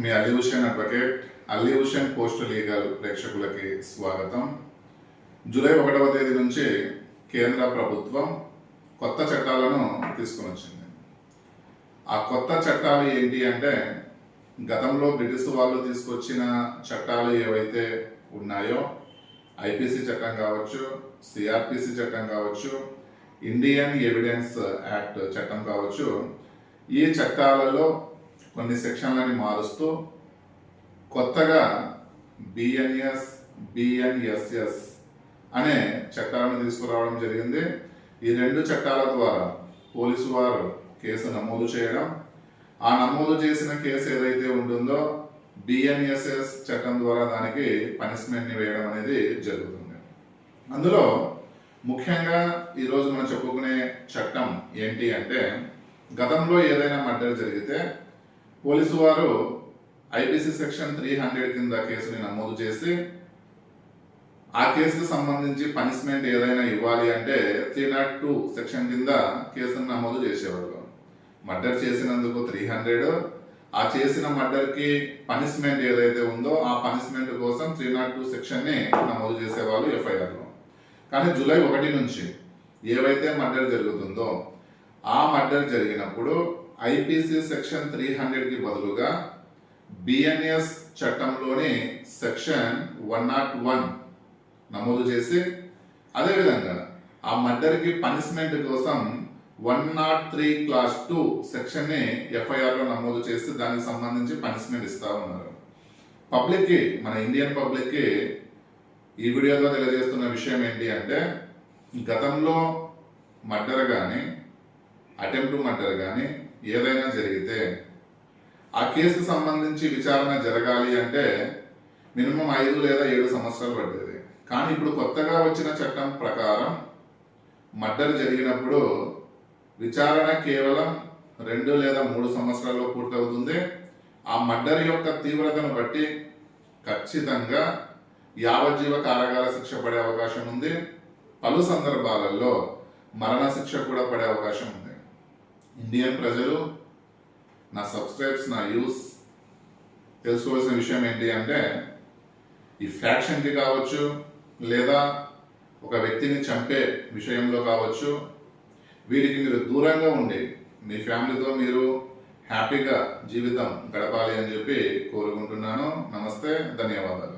మీ allusion advocate allusion post legal ప్రేక్షకులకి స్వాగతం. July ఒకటవ తేదీ నుంచి కేంద్ర ప్రభుత్వం కొత్త చట్టాలను తీసుకొని వచ్చింది ఆ కొత్త చట్టాలు ఏంటి అంటే గతంలో బ్రిటిష్ వాళ్ళు తీసుకొచ్చిన చట్టాలు ఏవైతే ఉన్నాయో ఐపీసీ చట్టం కావచ్చు సిఆర్పిసి చట్టం కావచ్చు ఇండియన్ ఎవిడెన్స్ యాక్ట్ చట్టం కావచ్చు ఈ చట్టాలలో కొన్ని సెక్షన్లని మారుస్తూ కొత్తగా బిఎన్ఎస్ బిఎన్ఎస్ఎస్ అనే చట్టాలను తీసుకురావడం జరిగింది. ఈ రెండు చట్టాల ద్వారా పోలీసు వారు కేసు నమోదు చేయడం. ఆ నమోదు చేసిన కేసు ఏదైతే ఉంటుందో బిఎన్ఎస్ఎస్ చట్టం ద్వారా దానికి పనిష్మెంట్ని వేయడం అనేది జరుగుతుంది. అందులో ముఖ్యంగా ఈరోజు మనం చెప్పుకునే చట్టం ఏంటి అంటే గతంలో ఏదైనా మర్డర్ జరిగితే పోలీసు వారు ఐపీసీ సెక్షన్ త్రీ హండ్రెడ్ కింద కేసుని నమోదు చేసి ఆ కేసుకు సంబంధించి పనిష్మెంట్ ఏదైనా ఇవ్వాలి అంటే త్రీ నాట్ టూ సెక్షన్ కింద కేసును నమోదు చేసేవాళ్ళు. మర్డర్ చేసినందుకు త్రీ హండ్రెడ్. ఆ చేసిన మర్డర్కి పనిష్మెంట్ ఏదైతే ఉందో ఆ పనిష్మెంట్ కోసం త్రీ నాట్ టూ సెక్షన్ని నమోదు చేసేవాళ్ళు ఎఫ్ఐఆర్లో కానీ జూలై ఒకటి నుంచి ఏవైతే మర్డర్ జరుగుతుందో ఆ మర్డర్ జరిగినప్పుడు ఐపీసీ సెక్షన్ త్రీ హండ్రెడ్కి బదులుగా బిఎన్ఎస్ చట్టంలోని సెక్షన్ వన్ నాట్ వన్ నమోదు చేసి అదేవిధంగా ఆ మర్డర్కి పనిష్మెంట్ కోసం one nought three clause two సెక్షన్ని ఎఫ్ఐఆర్లో నమోదు చేసి దానికి సంబంధించి పనిష్మెంట్ ఇస్తా ఉన్నారు. పబ్లిక్కి మన ఇండియన్ పబ్లిక్కి ఈ వీడియోలో తెలియజేస్తున్న విషయం ఏంటి అంటే గతంలో మర్డర్ కానీ అటెంప్ట్ మర్డర్ కానీ ఏదైనా జరిగితే ఆ కేసు సంబంధించి విచారణ జరగాలి అంటే మినిమం ఐదు లేదా ఏడు సంవత్సరాలు పడ్డేది కానీ ఇప్పుడు కొత్తగా వచ్చిన చట్టం ప్రకారం మర్డర్ జరిగినప్పుడు విచారణ కేవలం రెండు లేదా మూడు సంవత్సరాల్లో పూర్తవుతుంది. ఆ మర్డర్ యొక్క తీవ్రతను బట్టి ఖచ్చితంగా యావజ్జీవ కారాగార శిక్ష పడే అవకాశం ఉంది. పలు సందర్భాలలో మరణ శిక్ష కూడా పడే అవకాశం ఉంది. ఇండియన్ ప్రజలు నా సబ్స్క్రైబ్స్ నా యూస్ తెలుసుకోవాల్సిన విషయం ఏంటి అంటే ఈ ఫ్యాక్షన్కి కావచ్చు లేదా ఒక వ్యక్తిని చంపే విషయంలో కావచ్చు వీరికి మీరు దూరంగా ఉండి మీ ఫ్యామిలీతో మీరు హ్యాపీగా జీవితం గడపాలి అని చెప్పి కోరుకుంటున్నాను. నమస్తే ధన్యవాదాలు.